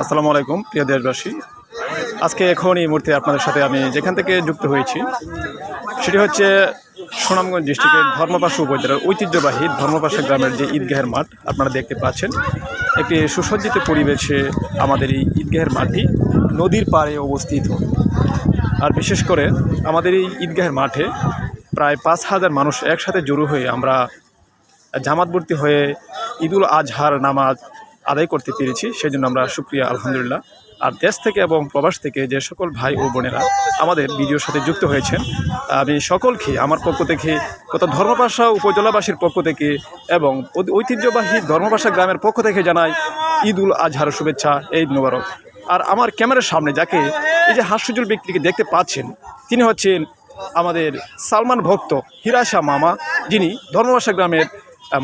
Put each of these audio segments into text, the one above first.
আসসালামু আলাইকুম, প্রিয় দেশবাসী। আজকে এখন এই মুহূর্তে আপনাদের সাথে আমি যেখান থেকে যুক্ত হয়েছি, সেটি হচ্ছে সুনামগঞ্জ ডিস্ট্রিক্টের ধর্মপাশা উপজেলার ঐতিহ্যবাহী ধর্মপাশা গ্রামের যে ঈদগাহের মাঠ, আপনারা দেখতে পাচ্ছেন। একটি সুসজ্জিত পরিবেশে আমাদের এই ঈদগাহের মাঠটি নদীর পাড়ে অবস্থিত। আর বিশেষ করে আমাদের এই ঈদগাহের মাঠে প্রায় পাঁচ হাজার মানুষ একসাথে জড়ো হয়ে আমরা জামাতবর্তী হয়ে ঈদুল আজহার নামাজ আদায় করতে পেরেছি সেই জন্য আমরা সুক্রিয়া আলহামদুলিল্লাহ। আর দেশ থেকে এবং প্রবাস থেকে যে সকল ভাই ও বোনেরা আমাদের ভিডিওর সাথে যুক্ত হয়েছেন, আমি সকলকে আমার পক্ষ থেকে কত ধর্মভাষা উপজেলাবাসীর পক্ষ থেকে এবং ঐতিহ্যবাহী ধর্মভাষা গ্রামের পক্ষ থেকে জানাই ঈদ উল আজহার শুভেচ্ছা এই মোবারক। আর আমার ক্যামেরার সামনে যাকে এই যে হাস্যজল ব্যক্তিকে দেখতে পাচ্ছেন, তিনি হচ্ছেন আমাদের সালমান ভক্ত, হিরাশা মামা, যিনি ধর্মভাষা গ্রামের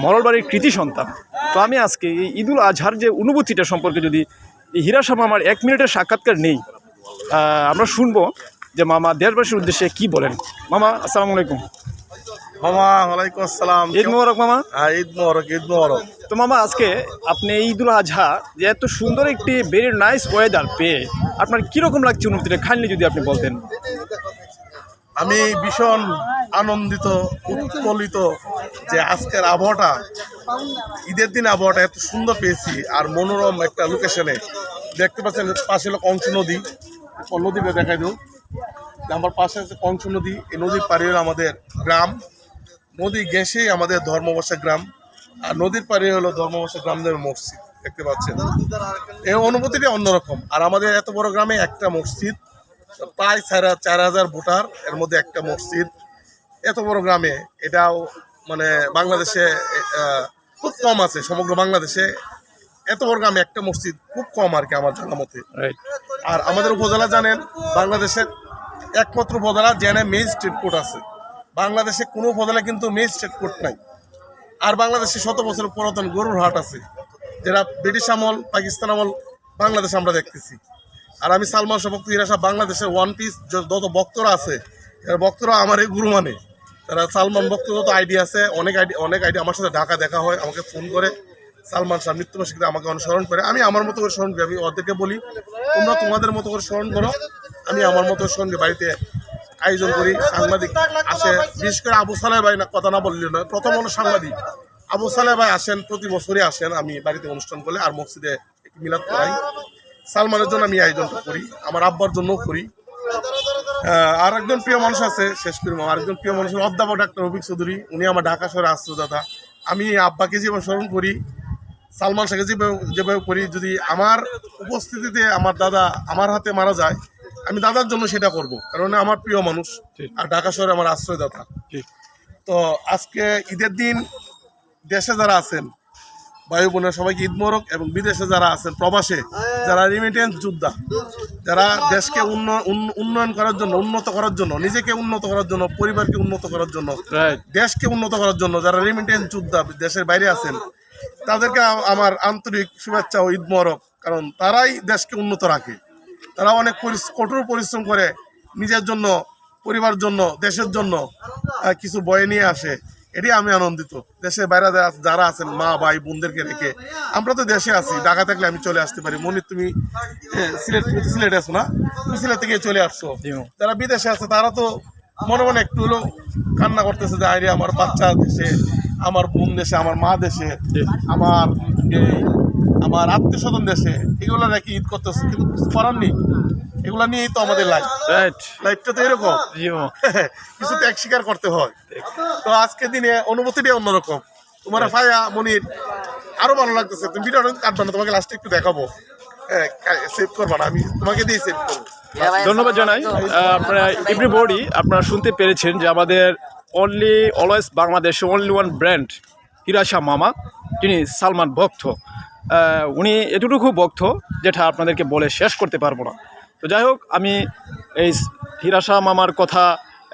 মরলবাড়ির কৃতি সন্তান। তো আমি আজকে এই ঈদুল আজহার যে অনুভূতিটা সম্পর্কে যদি এই হিরাশা মামার এক মিনিটের সাক্ষাৎকার নেই আমরা শুনব যে মামা দেশবাসীর উদ্দেশ্যে কি বলেন। মামা আসসালামু আলাইকুম। মামা ওয়ালাইকুম আসসালাম। ঈদ মোবারক মামা। হ্যাঁ ঈদ মোবারক ঈদ মোবারক। তো মামা আজকে আপনি ঈদুল আজহা যে এত সুন্দর একটি ভেরি নাইস ওয়েদার পেয়ে আপনার কীরকম লাগছে অনুভূতিটা? খানলি যদি আপনি বলতেন। আমি ভীষণ আনন্দিত, উৎফুল্লিত যে আজকের আবহাওয়াটা, ঈদের দিন আবহাওয়াটা এত সুন্দর পেয়েছি আর মনোরম একটা লোকেশনে দেখতে পাচ্ছেন, পাশে হলো কংস নদী। নদীটা দেখাই দিও। আমার পাশে আছে কংস নদী। এই নদীর পাড়ে হলো আমাদের গ্রাম। নদী গেছেই আমাদের ধর্মবসা গ্রাম। আর নদীর পাড়ে হলো ধর্মবসা গ্রামদের মসজিদ। দেখতে পাচ্ছেন। এই অনুভূতিটা অন্যরকম। আর আমাদের এত বড় গ্রামে একটা মসজিদ। প্রায় চার চার হাজার ভোটার এর মধ্যে একটা মসজিদ। এত বড় গ্রামে এটাও মানে বাংলাদেশে খুব কম আছে সমগ্র বাংলাদেশে। এত বড় গ্রামে একটা মসজিদ খুব কম আর কি আমার জানা মতে। আর আমাদের উপজেলা জানেন বাংলাদেশের একমাত্র উপজেলা জেনে ম্যাজিস্ট্রেট কোর্ট আছে। বাংলাদেশে কোনো উপজেলা কিন্তু ম্যাজিস্ট্রেট কোর্ট নাই। আর বাংলাদেশে শত বছর পুরাতন গরুর হাট আছে যেটা ব্রিটিশ আমল পাকিস্তান আমল বাংলাদেশে আমরা দেখতেছি। আর আমি সালমান শভক্ত হিরাসা বাংলাদেশের ওয়ান পিস যত বক্তরা আছে, এর বক্তরা আমার এই গুরু মানে। তারা সালমান ভক্ত যত আইডি আছে, অনেক আইডি অনেক আইডি আমার সাথে ঢাকা দেখা হয়, আমাকে ফোন করে। সালমান শাহ মৃত্যুবার্ষিকীতে আমাকে অনুসরণ করে। আমি আমার মতো করে স্মরণ করি, আমি ওদেরকে বলি, তোমরা তোমাদের মতো করে স্মরণ করো। আমি আমার মতো সঙ্গে বাড়িতে আয়োজন করি, সাংবাদিক আসে। বিশেষ করে আবু সালেহ ভাই না, কথা না বললে নয়, প্রথম হলো সাংবাদিক। আবু সালেহ ভাই আসেন, প্রতি বছরই আসেন, আমি বাড়িতে অনুষ্ঠান করলে আর মসজিদে মিলাদ করাই। সালমানের জন্য আমি আয়োজনটা করি আমার আব্বার জন্যও করি। আর একজন প্রিয় মানুষ আছে শেষ করি আর একজন প্রিয় মানুষ অধ্যাপক ডাক্তার রফিক চৌধুরী উনি আমার ঢাকা শহরে আশ্রয়দাতা আমি আব্বাকে যেভাবে স্মরণ করি সালমান শাহকে যেভাবে যেভাবে করি যদি আমার উপস্থিতিতে আমার দাদা আমার হাতে মারা যায় আমি দাদার জন্য সেটা করব কারণ আমার প্রিয় মানুষ। আর ঢাকা শহরে আমার আশ্রয়দাতা ঠিক। তো আজকে ঈদের দিন দেশে যারা আছেন বায়ু বোনের সবাইকে ঈদ মোরক এবং বিদেশে যারা আছেন প্রবাসে যারা রিমিটেন্স যোদ্ধা যারা দেশকে উন্ন- উন্ন- উন্নয়ন করার জন্য উন্নত করার জন্য নিজেকে উন্নত করার জন্য পরিবারকে উন্নত করার জন্য দেশকে উন্নত করার জন্য যারা রিমিটেন্স যোদ্ধা দেশের বাইরে আছেন তাদেরকে আমার আন্তরিক শুভেচ্ছা ও ঈদ মোরক কারণ তারাই দেশকে উন্নত রাখে। তারা অনেক কঠোর পরিশ্রম করে নিজের জন্য পরিবার জন্য দেশের জন্য কিছু বয়ে নিয়ে আসে। এটি আমি আনন্দিত। দেশের বাইরে যারা- যারা আছেন মা ভাই বোনদেরকে রেখে আমরা তো দেশে আছি ঢাকা থাকলে আমি চলে আসতে পারি। মনির তুমি সিলেট তুমি তো সিলেটে আছো না? তুমি সিলেট থেকে চলে আসছো। যারা বিদেশে আছে তারা তো মনে মনে একটু হলেও কান্না করতেছে যে আইরে আমার বাচ্চা দেশে আমার বোন দেশে আমার মা দেশে আমার আমার আত্মীয় স্বজন দেশে এগুলো নাকি ঈদ করতেছে কিন্তু কিছু করার নেই। এগুলো নিয়েই তো আমাদের লাইফ রাইট লাইফটা তো এরকম। কিছু ত্যাগ স্বীকার করতে হয়। তো আজকে দিনে অনুভূতিটাই অন্যরকম। তোমার ফায়া মনির আরও ভালো লাগতেছে। তুমি ভিডিওটা কাটবা না তোমাকে লাস্টে একটু দেখাবো। হ্যাঁ সেভ করবা না আমি তোমাকে দিয়ে সেভ করব। ধন্যবাদ জানাই। আপনারা এভরিবডি আপনারা শুনতে পেরেছেন যে আমাদের অনলি অলওয়েজ বাংলাদেশে অনলি ওয়ান ব্র্যান্ড হিরাশা মামা তিনি সালমান ভক্ত। উনি এতটুকু বক্ত যেটা আপনাদেরকে বলে শেষ করতে পারব না। তো যাই হোক আমি এই হিরাশা মামার কথা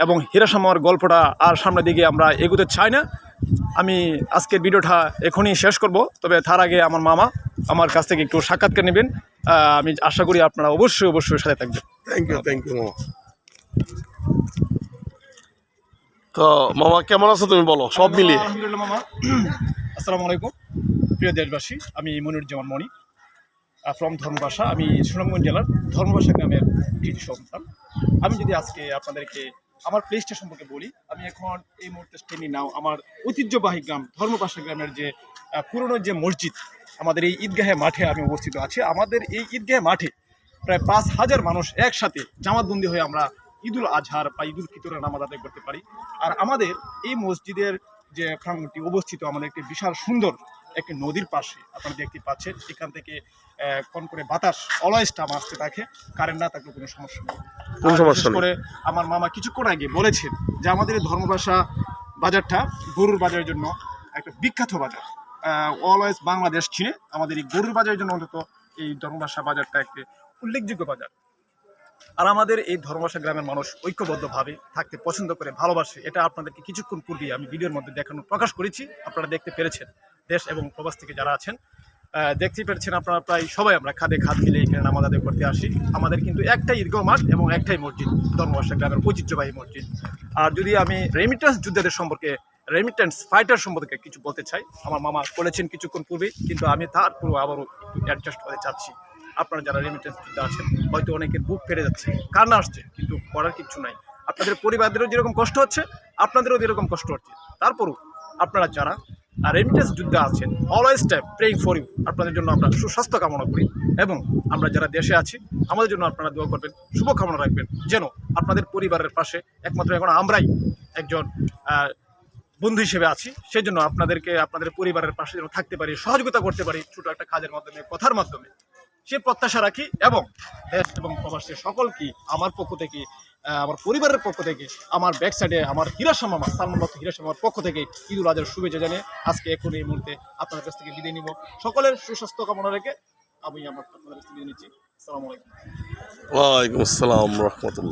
এবং হিরাশা মামার গল্পটা আর সামনের দিকে আমরা এগোতে চাই না। আমি আজকের ভিডিওটা এখনই শেষ করব তবে তার আগে আমার মামা আমার কাছ থেকে একটু সাক্ষাৎকার নেবেন। আমি আশা করি আপনারা অবশ্যই অবশ্যই সাথে থাকবেন। থ্যাংক ইউ থ্যাংক ইউ মামা। তো মামা কেমন আছো তুমি বলো? সব মিলিয়ে। আলহামদুলিল্লাহ মামা। আসসালামু আলাইকুম। প্রিয় দেশবাসী, আমি মনিরুজ্জামান মণি ফ্রম ধর্মবাসা আমি সুনামগঞ্জ জেলার ধর্মবাসা গ্রামের কৃষি সন্তান আমি যদি আজকে আপনাদেরকে আমার প্লেসটা সম্পর্কে বলি, আমি এখন এই মুহূর্তে স্টেনি নাও আমার ঐতিহ্যবাহী গ্রাম ধর্মবাসা গ্রামের যে পুরনো যে মসজিদ, আমাদের এই ঈদগাহে মাঠে আমি অবস্থিত আছি। আমাদের এই ঈদগাহে মাঠে প্রায় পাঁচ হাজার মানুষ একসাথে জামাতবন্দি হয়ে আমরা ঈদুল আজহার বা ঈদুল ফিতরের নামাজ আদায় করতে পারি। আর আমাদের এই মসজিদের যে প্রাঙ্গণটি অবস্থিত, আমাদের একটি বিশাল সুন্দর একটি নদীর পাশে আপনারা দেখতে পাচ্ছেন এখান থেকে কন করে বাতাস অলয়েস টাম আসতে থাকে কারেন্ট না থাকলে কোনো সমস্যা নেই। কোনো সমস্যা করে আমার মামা কিছুক্ষণ আগে বলেছেন যে আমাদের এই ধর্মভাষা বাজারটা গরুর বাজারের জন্য একটা বিখ্যাত বাজার। অলওয়েজ বাংলাদেশ ছিঁড়ে আমাদের এই গরুর বাজারের জন্য অন্তত এই ধর্মভাষা বাজারটা একটি উল্লেখযোগ্য বাজার। আর আমাদের এই ধর্মভাষা গ্রামের মানুষ ঐক্যবদ্ধভাবে থাকতে পছন্দ করে ভালোবাসে এটা আপনাদেরকে কিছুক্ষণ পূর্বেই আমি ভিডিওর মধ্যে দেখানো প্রকাশ করেছি আপনারা দেখতে পেরেছেন। দেশ এবং প্রবাস থেকে যারা আছেন দেখতেই পেরেছেন আপনারা প্রায় সবাই আমরা খাদে খাদ মিলে এখানে নামাজ আদায় করতে আসি। আমাদের কিন্তু একটাই ঈদগাহ মাঠ এবং একটাই মসজিদ ধর্মভাষা গ্রামের ঐতিহ্যবাহী মসজিদ। আর যদি আমি রেমিটেন্স যোদ্ধাদের সম্পর্কে রেমিটেন্স ফাইটার সম্পর্কে কিছু বলতে চাই, আমার মামা বলেছেন কিছুক্ষণ পূর্বে কিন্তু আমি তারপরেও আবারও অ্যাডজাস্ট করতে চাচ্ছি। আপনারা যারা রেমিটেন্স যোদ্ধা আছেন, হয়তো অনেকের বুক ফেটে যাচ্ছে, কান্না আসছে, কিন্তু করার কিছু নাই। আপনাদের পরিবারদেরও যেরকম কষ্ট হচ্ছে, আপনাদেরও যেরকম কষ্ট হচ্ছে, তারপরও আপনারা যারা রেমিটেন্স যুদ্ধে আছেন always time praying for you আপনাদের জন্য আমরা সুস্বাস্থ্য কামনা করি এবং আমরা যারা দেশে আছি, আমাদের জন্য আপনারা দোয়া করবেন, শুভকামনা রাখবেন, যেন আপনাদের পরিবারের পাশে একমাত্র এখন আমরাই একজন বন্ধু হিসেবে আছি। সেই জন্য আপনাদেরকে, আপনাদের পরিবারের পাশে যেন থাকতে পারি, সহযোগিতা করতে পারি, ছোট একটা কাজের মাধ্যমে, কথার মাধ্যমে। সে প্রত্যাশা রাখি এবং দেশ এবং প্রবাসী সকলকে আমার পক্ষ থেকে আমার পরিবারের পক্ষ থেকে, আমার ব্যাক সাইডে আমার হিরাসাম আমার সালমান হিরাশা মামার পক্ষ থেকে ঈদুল আজহার শুভেচ্ছা জানিয়ে আজকে এখন এই মুহূর্তে আপনাদের কাছ থেকে বিদায় নিব। সকলের সুস্বাস্থ্য কামনা রেখে আমি আমার আপনাদের কাছ বিদায় নিচ্ছি। আসসালামু আলাইকুম। ওয়ালাইকুম আসসালাম রহমতুল্লাহ।